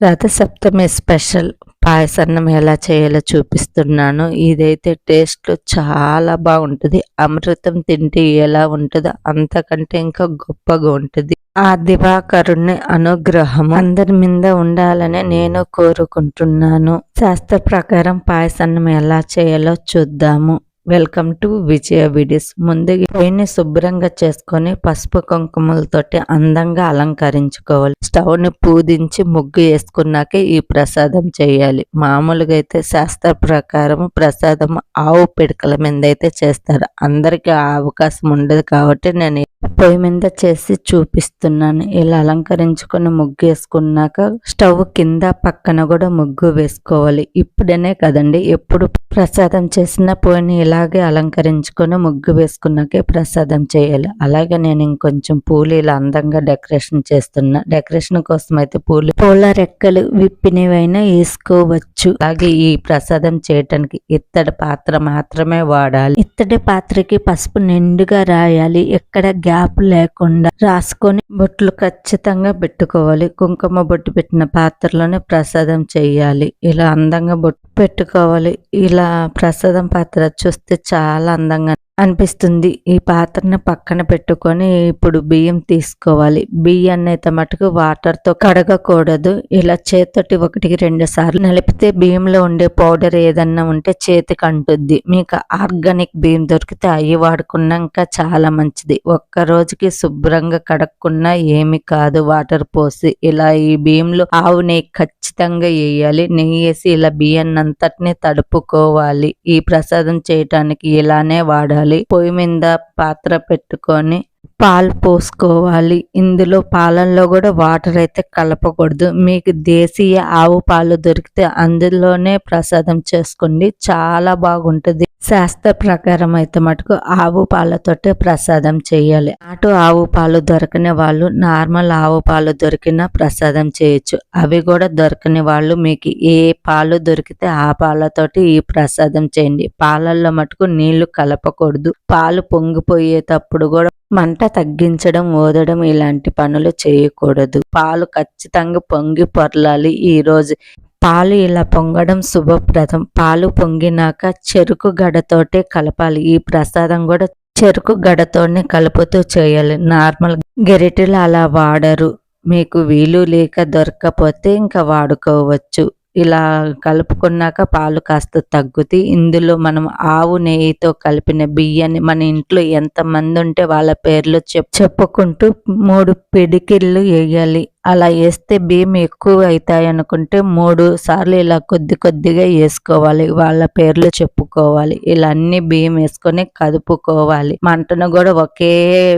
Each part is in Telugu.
రథసప్తమి స్పెషల్ పాయసన్నం ఎలా చేయాలో చూపిస్తున్నాను. ఇదైతే టేస్ట్లో చాలా బాగుంటుంది. అమృతం తింటే ఎలా ఉంటుందో అంతకంటే ఇంకా గొప్పగా ఉంటుంది. ఆ దివాకరుణ్ణి అనుగ్రహం అందరి మీద ఉండాలని నేను కోరుకుంటున్నాను. శాస్త్ర ప్రకారం పాయసన్నం ఎలా చేయాలో చూద్దాము. Welcome to Vijaya videos. ముందుగా పొయ్యిని శుభ్రంగా చేసుకొని పసుపు కుంకుమలతోటి అందంగా అలంకరించుకోవాలి. స్టవ్ని పూదించి ముగ్గు వేసుకున్నాకే ఈ ప్రసాదం చేయాలి. మామూలుగా అయితే శాస్త్ర ప్రకారం ప్రసాదం ఆవు పిడకల మీద అయితే చేస్తారు. అందరికీ ఆ అవకాశం ఉండదు కాబట్టి నేను పొయ్యి మీద చేసి చూపిస్తున్నాను. ఇలా అలంకరించుకొని ముగ్గు వేసుకున్నాక స్టవ్ కింద పక్కన కూడా ముగ్గు వేసుకోవాలి. ఇప్పుడనే కదండి ఎప్పుడు ప్రసాదం చేసిన పొయ్యిని ఇలాగే అలంకరించుకొని ముగ్గు వేసుకున్నాకే ప్రసాదం చేయాలి. అలాగే నేను ఇంకొంచెం పూలు ఇలా అందంగా డెకరేషన్ చేస్తున్నా. డెకరేషన్ కోసం అయితే పూలు పూల రెక్కలు విప్పినవైనా వేసుకోవచ్చు. అలాగే ఈ ప్రసాదం చేయటానికి ఇత్తడి పాత్ర మాత్రమే వాడాలి. ఇత్తడి పాత్రకి పసుపు నిండుగా రాయాలి. ఎక్కడ గ్యాప్ లేకుండా రాసుకొని బొట్లు ఖచ్చితంగా పెట్టుకోవాలి. కుంకుమ బొట్టు పెట్టిన పాత్రలోనే ప్రసాదం చేయాలి. ఇలా అందంగా బొట్టు పెట్టుకోవాలి. ఇలా ప్రసాదం పాత్ర చూస్తే చాలా అందంగా అనిపిస్తుంది. ఈ పాత్రని పక్కన పెట్టుకొని ఇప్పుడు బియ్యం తీసుకోవాలి. బియ్యాన్ని అయితే మటుకు వాటర్తో కడగకూడదు. ఇలా చేతితోటి ఒకటికి రెండు సార్లు నలిపితే బియ్యంలో ఉండే పౌడర్ ఏదన్నా ఉంటే చేతికి అంటుద్ది. మీకు ఆర్గానిక్ బియ్యం దొరికితే అవి వాడుకున్నాక చాలా మంచిది. ఒక్క రోజుకి శుభ్రంగా కడగకున్నా ఏమి కాదు. వాటర్ పోసి ఇలా ఈ బియ్యంలో ఆవు నెయ్యి ఖచ్చితంగా వేయాలి నెయ్యి వేసి ఇలా బియ్యాన్ని అంతటినీ తడుపుకోవాలి. ఈ ప్రసాదం చేయటానికి ఇలానే వాడాలి. పొయ్యి మీద పాత్ర పెట్టుకొని పాలు పోసుకోవాలి. ఇందులో పాలల్లో కూడా వాటర్ అయితే కలపకూడదు. మీకు దేశీయ ఆవు పాలు దొరికితే అందులోనే ప్రసాదం చేసుకోండి. చాలా బాగుంటుంది. శాస్త్ర ప్రకారం అయితే మటుకు ఆవు పాలతోటే ప్రసాదం చేయాలి. అటు ఆవు పాలు దొరకని వాళ్ళు నార్మల్ ఆవు పాలు దొరికిన ప్రసాదం చేయొచ్చు. అవి కూడా దొరకని వాళ్ళు మీకు ఏ పాలు దొరికితే ఆ పాలతోటి ఈ ప్రసాదం చేయండి. పాలల్లో మటుకు నీళ్ళు కలపకూడదు. పాలు పొంగిపోయేటప్పుడు కూడా మంట తగ్గించడం ఓదడం ఇలాంటి పనులు చేయకూడదు. పాలు ఖచ్చితంగా పొంగి పొరలాలి. ఈరోజు పాలు ఇలా పొంగడం శుభప్రదం. పాలు పొంగినాక చెరుకు గడతోటే కలపాలి. ఈ ప్రసాదం కూడా చెరుకు గడతోనే కలుపుతూ చేయాలి. నార్మల్ గెరిటెలు అలా వాడరు. మీకు వీలు లేక దొరకకపోతే ఇంకా వాడుకోవచ్చు. ఇలా కలుపుకున్నాక పాలు కాస్త తగ్గుతాయి ఇందులో మనం ఆవు నెయ్యితో కలిపిన బియ్యాన్ని మన ఇంట్లో ఎంతమంది ఉంటే వాళ్ళ పేర్లు చెప్ చెప్పుకుంటూ మూడు పిడికిళ్ళు వేయాలి. అలా వేస్తే బియ్యం ఎక్కువ అవుతాయి అనుకుంటే మూడు సార్లు ఇలా కొద్ది కొద్దిగా వేసుకోవాలి వాళ్ళ పేర్లు చెప్పుకోవాలి. ఇలా అన్ని బియ్యం వేసుకొని కదుపుకోవాలి. మంటను కూడా ఒకే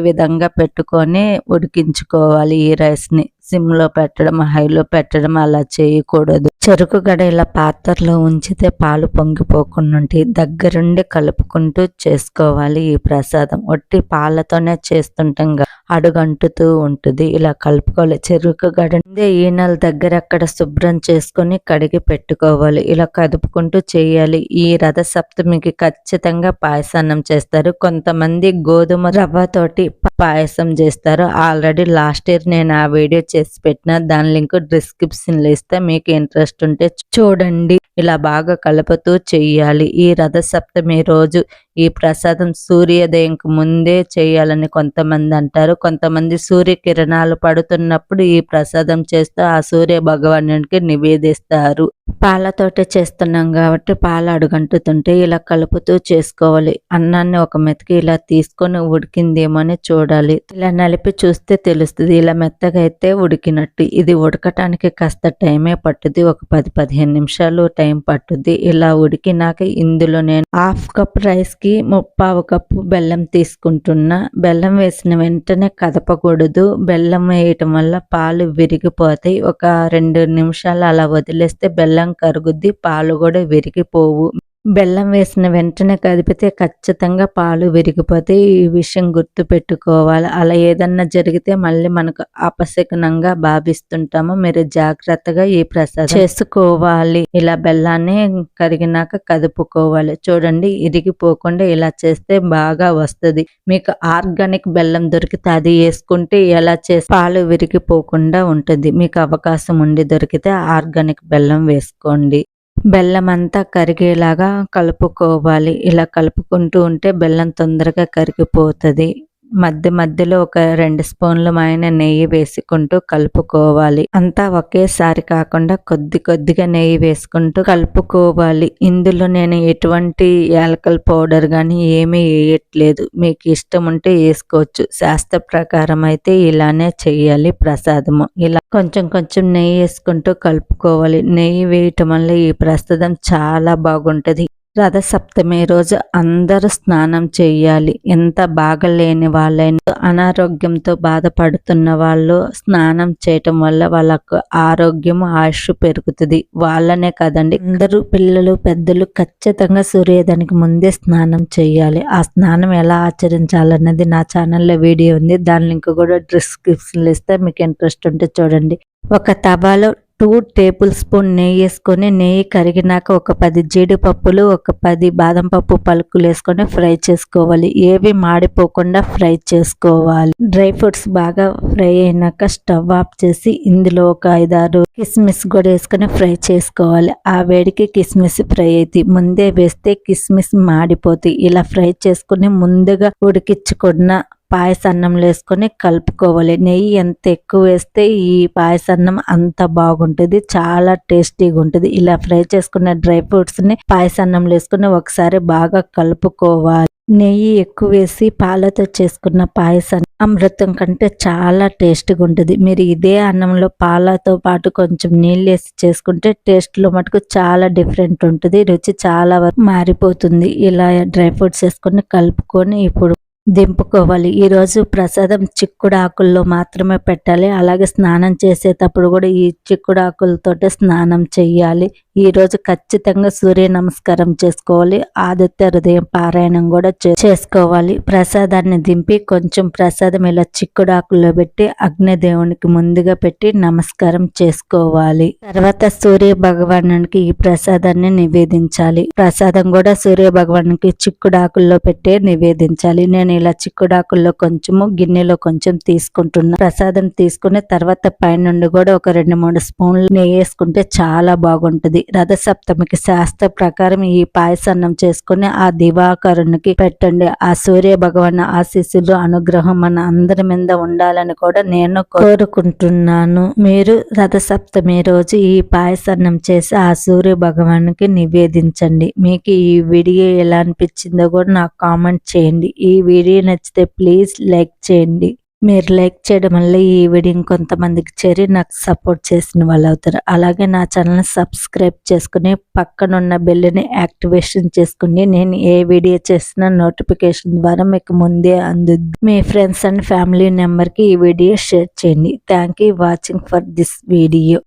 విధంగా పెట్టుకొని ఉడికించుకోవాలి ఈ రైస్ని. సిమ్లో పెట్టడం హైలో పెట్టడం అలా చేయకూడదు. చెరుకు గడ ఇలా పాత్రలో ఉంచితే పాలు పొంగిపోకుండా ఉంటాయి. దగ్గరుండి కలుపుకుంటూ చేసుకోవాలి ఈ ప్రసాదం. ఒట్టి పాలతోనే చేస్తుంటాం అడుగంటుతూ ఉంటుంది. ఇలా కలుపుకోవాలి. చెరుకు గడ ఈనెల దగ్గర అక్కడ శుభ్రం చేసుకొని కడిగి పెట్టుకోవాలి. ఇలా కదుపుకుంటూ చేయాలి. ఈ రథ సప్తమికి ఖచ్చితంగా పాయసాన్నం చేస్తారు. కొంతమంది గోధుమ రవ్వతోటి పాయసం చేస్తారు. ఆల్రెడీ లాస్ట్ ఇయర్ నేను ఆ వీడియో చేసి పెట్టిన దాని లింక్ డిస్క్రిప్షన్లో ఇస్తే మీకు ఇంట్రెస్ట్ ఉంటే చూడండి. ఇలా బాగా కలుపుతూ చెయ్యాలి ఈ రథ సప్తమి రోజు ఈ ప్రసాదం సూర్యోదయంకు ముందే చేయాలని కొంతమంది అంటారు. కొంతమంది సూర్యకిరణాలు పడుతున్నప్పుడు ఈ ప్రసాదం చేస్తూ ఆ సూర్య భగవానునికి నివేదిస్తారు. పాలతోటే చేస్తున్నాం కాబట్టి పాలు అడుగంటుతుంటే ఇలా కలుపుతూ చేసుకోవాలి. అన్నాన్ని ఒక మెతికి ఇలా తీసుకొని ఉడికిందేమో చూడాలి. ఇలా నలిపి చూస్తే తెలుస్తుంది ఇలా మెత్తగా అయితే ఉడికినట్టు. ఇది ఉడకటానికి కాస్త టైమే పట్టుద్ది ఒక పది పదిహేను నిమిషాలు టైం పట్టుద్ది. ఇలా ఉడికినాక ఇందులో నేను హాఫ్ కప్ రైస్కి ముప్పావు కప్పు బెల్లం తీసుకుంటున్నా. బెల్లం వేసిన వెంటనే కదపకూడదు. బెల్లం వేయటం వల్ల పాలు విరిగిపోతాయి. ఒక రెండు నిమిషాలు అలా వదిలేస్తే బెల్లం కరుగుద్ది పాలు కూడా విరిగిపోవు. బెల్లం వేసిన వెంటనే కదిపితే ఖచ్చితంగా పాలు విరిగిపోతే ఈ విషయం గుర్తు పెట్టుకోవాలి అలా ఏదన్నా జరిగితే మళ్ళీ మనకు అపశకునంగా భావిస్తుంటాము. మీరు జాగ్రత్తగా ఈ ప్రసాదం చేసుకోవాలి. ఇలా బెల్లాన్ని కరిగినాక కదుపుకోవాలి. చూడండి ఇరిగిపోకుండా ఇలా చేస్తే బాగా వస్తుంది. మీకు ఆర్గానిక్ బెల్లం దొరికితే అది వేసుకుంటే ఎలా చేసి పాలు విరిగిపోకుండా ఉంటుంది. మీకు అవకాశం ఉండి దొరికితే ఆర్గానిక్ బెల్లం వేసుకోండి. బెల్లం అంతా కరిగేలాగా కలుపుకోవాలి. ఇలా కలుపుకుంటూ ఉంటే బెల్లం తొందరగా కరిగిపోతుంది. మధ్య మధ్యలో ఒక రెండు స్పూన్లు మైన నెయ్యి వేసుకుంటూ కలుపుకోవాలి. అంతా ఒకేసారి కాకుండా కొద్ది కొద్దిగా నెయ్యి వేసుకుంటూ కలుపుకోవాలి. ఇందులో నేను ఎటువంటి యాలకల పౌడర్ కానీ ఏమీ వేయట్లేదు. మీకు ఇష్టం ఉంటే వేసుకోవచ్చు. శాస్త్ర ప్రకారం అయితే ఇలానే చేయాలి ప్రసాదము. ఇలా కొంచెం కొంచెం నెయ్యి వేసుకుంటూ కలుపుకోవాలి. నెయ్యి వేయటం వల్ల ఈ ప్రసాదం చాలా బాగుంటుంది. రథసప్తమి రోజు అందరూ స్నానం చేయాలి. ఎంత బాగలేని వాళ్ళైనా అనారోగ్యంతో బాధపడుతున్న వాళ్ళు స్నానం చేయటం వల్ల వాళ్ళకు ఆరోగ్యం ఆయుష్ పెరుగుతుంది. వాళ్ళనే కదండి అందరూ పిల్లలు పెద్దలు ఖచ్చితంగా సూర్యోదయానికి ముందే స్నానం చేయాలి. ఆ స్నానం ఎలా ఆచరించాలన్నది నా ఛానల్లో వీడియో ఉంది. దాని లింక్ కూడా డిస్క్రిప్షన్లో ఇస్తే. మీకు ఇంట్రెస్ట్ ఉంటే చూడండి. ఒక తబాలో టూ టేబుల్ స్పూన్ నెయ్యి వేసుకొని నెయ్యి కరిగినాక ఒక పది జీడిపప్పులు ఒక పది బాదం పప్పు పలుకులు వేసుకొని ఫ్రై చేసుకోవాలి. ఏవి మాడిపోకుండా ఫ్రై చేసుకోవాలి. డ్రై ఫ్రూట్స్ బాగా ఫ్రై అయినాక స్టవ్ ఆఫ్ చేసి ఇందులో ఒక ఐదారు కిస్మిస్ కూడా వేసుకొని ఫ్రై చేసుకోవాలి. ఆ వేడికి కిస్మిస్ ఫ్రై అవుతాయి ముందే వేస్తే కిస్మిస్ మాడిపోతాయి ఇలా ఫ్రై చేసుకుని ముందుగా ఉడికించుకున్న పాయసన్నంలో వేసుకొని కలుపుకోవాలి. నెయ్యి ఎంత ఎక్కువ వేస్తే ఈ పాయసన్నం అంత బాగుంటుంది చాలా టేస్టీగా ఉంటుంది. ఇలా ఫ్రై చేసుకున్న డ్రై ఫ్రూట్స్ని పాయసన్నంలో వేసుకొని ఒకసారి బాగా కలుపుకోవాలి. నెయ్యి ఎక్కువ వేసి పాలతో చేసుకున్న పాయసం అమృతం కంటే చాలా టేస్ట్గా ఉంటుంది. మీరు ఇదే అన్నంలో పాలతో పాటు కొంచెం నీళ్ళు వేసి చేసుకుంటే టేస్ట్లో మటుకు చాలా డిఫరెంట్ ఉంటుంది రుచి చాలా వరకు మారిపోతుంది. ఇలా డ్రై ఫ్రూట్స్ వేసుకొని కలుపుకొని ఇప్పుడు దింపుకోవాలి. ఈరోజు ప్రసాదం చిక్కుడు ఆకుల్లో మాత్రమే పెట్టాలి. అలాగే స్నానం చేసేటప్పుడు కూడా ఈ చిక్కుడు ఆకులతోటే స్నానం చేయాలి ఈరోజు ఖచ్చితంగా సూర్య నమస్కారం చేసుకోవాలి. ఆదిత్య హృదయం పారాయణం కూడా చేసుకోవాలి. ప్రసాదాన్ని దింపి కొంచెం ప్రసాదం ఇలా చిక్కుడు ఆకుల్లో పెట్టి అగ్నిదేవునికి ముందుగా పెట్టి నమస్కారం చేసుకోవాలి. తర్వాత సూర్య భగవానునికి ఈ ప్రసాదాన్ని నివేదించాలి. ప్రసాదం కూడా సూర్య భగవానునికి చిక్కుడు ఆకుల్లో పెట్టే నివేదించాలి. నేను ఇలా చిక్కుడాకుల్లో కొంచెము గిన్నెలో కొంచెం తీసుకుంటున్నా. ప్రసాదం తీసుకుని తర్వాత పైనుండి కూడా ఒక రెండు మూడు స్పూన్లు నెయ్యి వేసుకుంటే చాలా బాగుంటది. రథసప్తమికి శాస్త్ర ప్రకారం ఈ పాయసన్నం చేసుకుని ఆ దివాకరునికి పెట్టండి. ఆ సూర్య భగవాన్ ఆశీస్సులు అనుగ్రహం మన అందరి మీద ఉండాలని కూడా నేను కోరుకుంటున్నాను. మీరు రథసప్తమి రోజు ఈ పాయసన్నం చేసి ఆ సూర్య భగవానికి నివేదించండి. మీకు ఈ వీడియో ఎలా అనిపించిందో కూడా నాకు కామెంట్ చేయండి. ఈ వీడియో వీడియో నచ్చితే ప్లీజ్ లైక్ చేయండి. మీరు లైక్ చేయడం వల్ల ఈ వీడియో ఇంకొంతమందికి చేరి నాకు సపోర్ట్ చేసిన వాళ్ళు అవుతారు. అలాగే నా ఛానల్ని సబ్స్క్రైబ్ చేసుకుని పక్కనున్న బెల్ని యాక్టివేషన్ చేసుకుని నేను ఏ వీడియో చేసినా నోటిఫికేషన్ ద్వారా మీకు ముందే అందుద్ది. మీ ఫ్రెండ్స్ అండ్ ఫ్యామిలీ నెంబర్కి ఈ వీడియో షేర్ చేయండి. Thank you watching for this video.